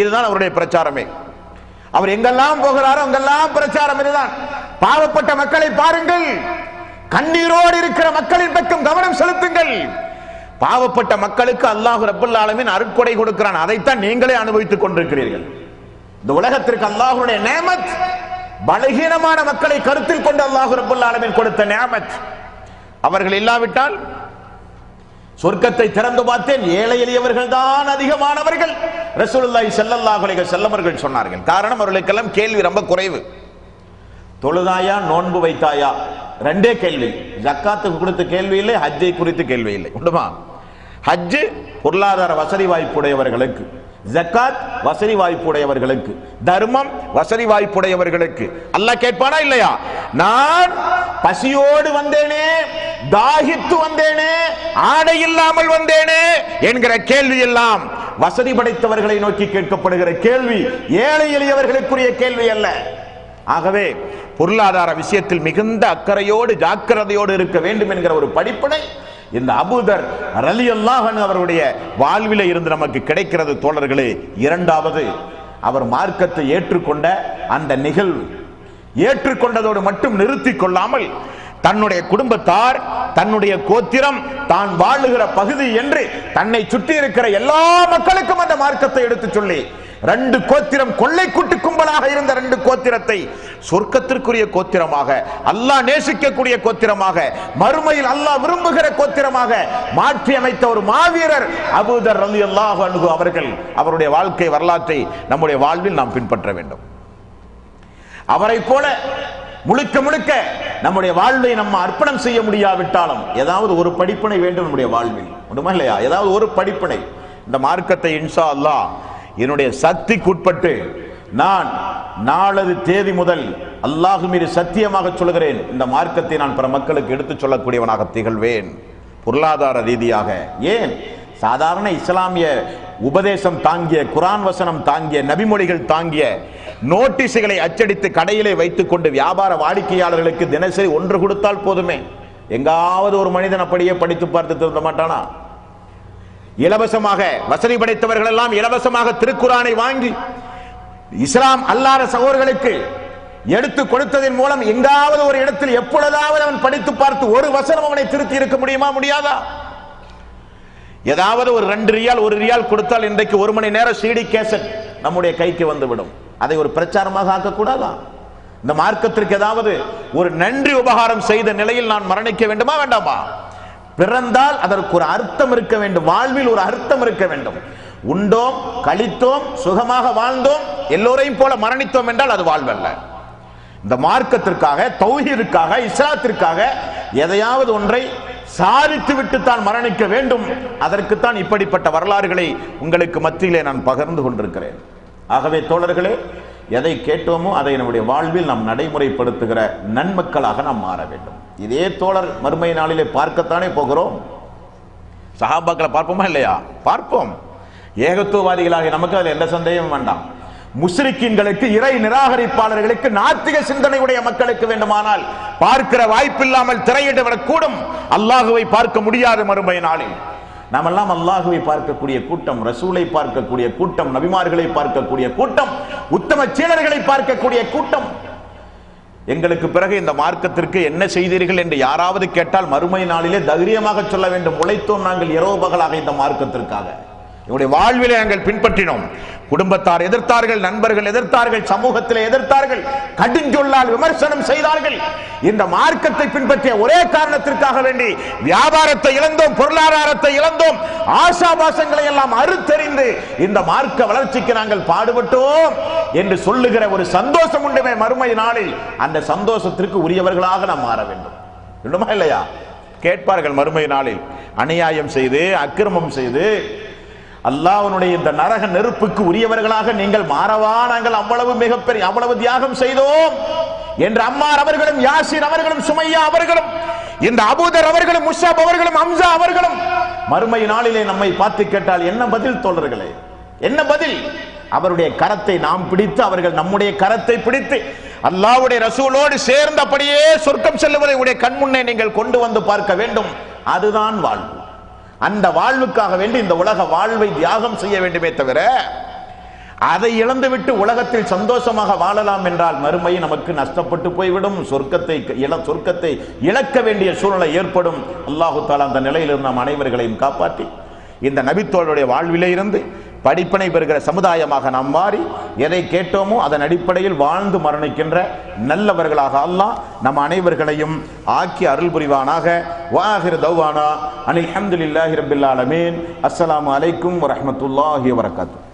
இதுதான் அவருடைய பிரச்சாரமே. அவர் எங்கெல்லாம் போகிறாரோ அங்கெல்லாம் பிரச்சாரம் இதுதான். பாவப்பட்ட மக்களை பாருங்கள். கண்ணீரோடு இருக்கிற மக்களின் பக்கம் கவனம் செலுத்துங்கள். பாவப்பட்ட மக்களுக்கு அல்லாஹு ரபுல் ஆலமின் அருட்கொடை கொடுக்கிறான். அதைத்தான் நீங்களே அனுபவித்துக் கொண்டிருக்கிறீர்கள். இந்த உலகத்திற்கு அல்லாஹுடைய நேமத் பலகீனமான மக்களை கருத்தில் கொண்டு அல்லாஹு ரபுல் ஆலமின் கொடுத்த நேமத். அவர்கள் இல்லாவிட்டால் சொர்க்கத்தை திறந்து பார்த்தேன். ஏழை எளியவர்கள் தான் அதிகமானவர்கள். ரசூலுல்லாஹி ஸல்லல்லாஹு அலைஹி செல்லமர்கள் சொன்னார்கள். காரணம் அவர்களுக்கெல்லாம் கேள்வி ரொம்ப குறைவு. தொழுதாயா நோன்பு வைத்தாயா? ரெண்டே கேள்வி. ஜக்காத்துக்கு கொடுத்த கேள்வி இல்லை ஹஜ்ஜை குறித்து கேள்வி இல்லை. உண்டுமா? ஹஜ்ஜு பொருளாதார வசதி வாய்ப்புடையவர்களுக்கு ஜக்காத் வசதி வாய்ப்புடையவர்களுக்கு தர்மம் வசதி வாய்ப்புடையவர்களுக்கு அல்லாஹ் கேட்பானா இல்லையா? நான் பசியோடு வந்தேனே. தாகித்து வந்தேனே ஆடை இல்லாமல் வந்தேனே என்கிற கேள்வி எல்லாம் வசதி படைத்தவர்களை நோக்கி கேட்கப்படுகிற கேள்வி ஏழை எளியவர்களுக்குரிய கேள்வி அல்ல. ஆகவே பொருளாதார விஷயத்தில் மிகுந்த அக்கறையோடு ஜாக்கிரதையோடு இருக்க வேண்டும் என்கிற ஒரு படிப்பினை இந்த அபூதர் ரலி அல்லாஹன் அவருடைய வாழ்வில இருந்து நமக்கு கிடைக்கிறது தோழர்களே. இரண்டாவது அவர் மார்க்கத்தை ஏற்றுக்கொண்ட அந்த நிகழ்வு ஏற்றுக்கொண்டதோடு மட்டும் நிறுத்தி கொள்ளாமல் தன்னுடைய குடும்பத்தார் தன்னுடைய கோத்திரம் தான் வாழுகிற பகுதி என்று தன்னை சுற்றி இருக்கிற எல்லா மக்களுக்கும் அந்த மார்க்கத்தை எடுத்து சொல்லி ரெண்டு கோத்திரம் கொள்ளை கூட்டு கும்பலாக இருந்த ரெண்டு கோத்திரத்தை சொர்க்கத்திற்குரிய கோத்திரமாக அல்லாஹ் நேசிக்கக்கூடிய கோத்திரமாக மறுமையில் அல்லாஹ் விரும்புகிற கோத்திரமாக மாற்றி அமைத்த ஒரு மாவீரர் அபூதர் ரலி அல்லாஹ் அனுகு அவர்கள். அவருடைய வாழ்க்கை வரலாற்றை நம்முடைய வாழ்வில் நாம் பின்பற்ற வேண்டும். அவரை போல முழுக்க முழுக்க நம்முடைய வாழ்வை நம்ம அர்ப்பணம் செய்ய முடியாவிட்டாலும் ஏதாவது ஒரு படிப்பினை வேண்டும் நம்முடைய வாழ்வில். உண்டுமா இல்லையா? ஏதாவது ஒரு படிப்பினை. இந்த மார்க்கத்தை இன்ஷா அல்லாஹ் என்னுடைய சக்திக்குட்பட்டு நான் நாளது தேதி முதல் அல்லாஹு மீது சத்தியமாக சொல்கிறேன் இந்த மார்க்கத்தை நான் பிற மக்களுக்கு எடுத்துச் சொல்லக்கூடியவனாக திகழ்வேன். பொருளாதார ரீதியாக. ஏன்? சாதாரண இஸ்லாமிய உபதேசம் தாங்கிய குரான் வசனம் தாங்கிய நபிமொழிகள் தாங்கிய நோட்டீஸுகளை அச்சடித்து கடையிலே வைத்துக் கொண்டு வியாபார வாடிக்கையாளர்களுக்கு தினசரி ஒன்று கொடுத்தால் போதுமே. எங்காவது ஒரு மனிதன் அப்படியே படித்து பார்த்து திருந்த மாட்டானா? இலவசமாக வசதி படைத்தவர்கள் எல்லாம் இலவசமாக திருக்குரானை வாங்கி இஸ்லாம் அல்லாத சகோதரர்களுக்கு எடுத்து கொடுத்ததன் மூலம் எங்காவது ஒரு இடத்தில் எப்பொழுதாவது அவன் படித்து பார்த்து ஒரு வசனம் அவனை திருத்தி இருக்க முடியுமா முடியாதா? ஏதாவது ஒரு ரெண்டு ரியால் ஒரு ரியால் கொடுத்தால் இன்றைக்கு ஒரு மணி நேரம் சிடி கேசட் நம்முடைய கைக்கு வந்துவிடும் அதை ஒரு பிரச்சாரமாக ஆக்கக்கூடாதா? இந்த மார்க்கத்திற்கு ஏதாவது ஒரு நன்றி உபகாரம் செய்த நிலையில் நான் மரணிக்க வேண்டுமா வேண்டாமா? பிறந்தால் அதற்கு ஒரு அர்த்தம் இருக்க வேண்டும். வாழ்வில் ஒரு அர்த்தம் இருக்க வேண்டும். உண்டோம் கழித்தோம் சுகமாக வாழ்ந்தோம் எல்லோரையும் போல மரணித்தோம் என்றால் அது வாழ்வல்ல. இந்த மார்க்கத்திற்காக தௌஹீதுக்காக இஸ்லாத்திற்காக எதையாவது ஒன்றை சாதித்து விட்டு தான் மரணிக்க வேண்டும். அதற்குத்தான் இப்படிப்பட்ட வரலாறுகளை உங்களுக்கு மத்தியிலே நான் பகிர்ந்து கொண்டிருக்கிறேன். ஆகவே தோழர்களே எதை கேட்டோமோ அதை நம்முடைய வாழ்வில் நாம் நடைமுறைப்படுத்துகிற நன்மக்களாக நாம் மாற வேண்டும். இதே தோழர் மறுமை நாளிலே பார்க்கத்தானே போகிறோம்? சஹாபாக்களை பார்ப்போமா இல்லையா? பார்ப்போம். ஏகத்துவவாதிகளாக நமக்கு அதில் எந்த சந்தேகமும் வேண்டாம். முஸ்லிக்கின்களுக்கு இறை நிராகரிப்பாளர்களுக்கு நாத்திக சிந்தனையுடைய மக்களுக்கு வேண்டுமானால் பார்க்கிற வாய்ப்பில்லாமல் திரையிட்டு விடக்கூடும். அல்லாஹுவை பார்க்க முடியாது மறுமை நாளில். நாமெல்லாம் அல்லாஹுவை பார்க்கக்கூடிய கூட்டம் ரசூலை பார்க்கக்கூடிய கூட்டம் நபிமார்களை பார்க்கக்கூடிய கூட்டம் உத்தம சீனர்களை பார்க்கக்கூடிய கூட்டம். எங்களுக்கு பிறகு இந்த மார்க்கத்திற்கு என்ன செய்தீர்கள் என்று யாராவது கேட்டால் மறுமை நாளிலே தைரியமாக சொல்ல வேண்டும். உழைத்தோம் நாங்கள் இரவு பகலாக இந்த மார்க்கத்திற்காக. இவருடைய வாழ்விலை நாங்கள் பின்பற்றினோம். குடும்பத்தார் எதிர்த்தார்கள் நண்பர்கள் எதிர்த்தார்கள் சமூகத்தில் எதிர்த்தார்கள் கடுஞ்சொல்லால் விமர்சனம் செய்தார்கள். இந்த மார்க்கத்தை பின்பற்றிய ஒரே காரணத்திற்காக வேண்டி வியாபாரத்தை இழந்தோம் பொருளாதாரத்தை இழந்தோம் ஆசாபாசங்களை எல்லாம் அறுத்தறிந்து இந்த மார்க்க வளர்ச்சிக்கு நாங்கள் பாடுபட்டோம் என்று சொல்லுகிற ஒரு சந்தோஷம் உண்டுமே மறுமை நாளில். அந்த சந்தோஷத்திற்கு உரியவர்களாக நாம் மாற வேண்டும். வேண்டுமா இல்லையா? கேட்பார்கள் மறுமை நாளில். அநியாயம் செய்து அக்கிரமம் செய்து அல்லாஹனுடைய இந்த நரக நெருப்புக்கு உரியவர்களாக நீங்கள் மாறவா? நாங்கள் அவ்வளவு மிகப்பெரிய அவ்வளவு தியாகம் செய்தோம். என்று அம்மார் அவர்களும் யாசிர் அவர்களும் சுமையா அவர்களும் இந்த அபூதர் அவர்களும் முஷாப் அவர்களும் அம்சா அவர்களும் மறுமை நாளிலே நம்மை பார்த்து கேட்டால் என்ன பதில் தோழர்களே? என்ன பதில்? அவருடைய கரத்தை நாம் பிடித்து அவர்கள் நம்முடைய கரத்தை பிடித்து அல்லாஹ்வுடைய ரசூலோடு சேர்ந்தபடியே சொர்க்கம் செல்லுவதை உடைய கண்முன்னே நீங்கள் கொண்டு வந்து பார்க்க வேண்டும். அதுதான் வாழ்வு. அந்த வாழ்வுக்காக வேண்டி இந்த உலக வாழ்வை தியாகம் செய்ய வேண்டுமே தவிர அதை இழந்துவிட்டு உலகத்தில் சந்தோஷமாக வாழலாம் என்றால் மறுமை நமக்கு நஷ்டப்பட்டு போய்விடும். சொர்க்கத்தை இள சொர்க்கத்தை இழக்க வேண்டிய சூழ்நிலை ஏற்படும். அல்லாஹு தாலா அந்த நிலையிலிருந்து நாம் அனைவர்களையும் காப்பாற்றி இந்த நபித்தோளுடைய வாழ்விலே இருந்து படிப்பினை பெறுகிற சமுதாயமாக நாம் மாறி எதை கேட்டோமோ அதன் அடிப்படையில் வாழ்ந்து மரணிக்கின்ற நல்லவர்களாக அல்லாஹ் நம் அனைவர்களையும் ஆக்கி அருள் புரிவானாக. வாஹிர் தௌவானா. அனில் அஹமதுல்லாஹி ரபில் ஆலமீன். அஸ்ஸலாமு அலைக்கும் வரஹ்மத்துல்லாஹி வரகாத்து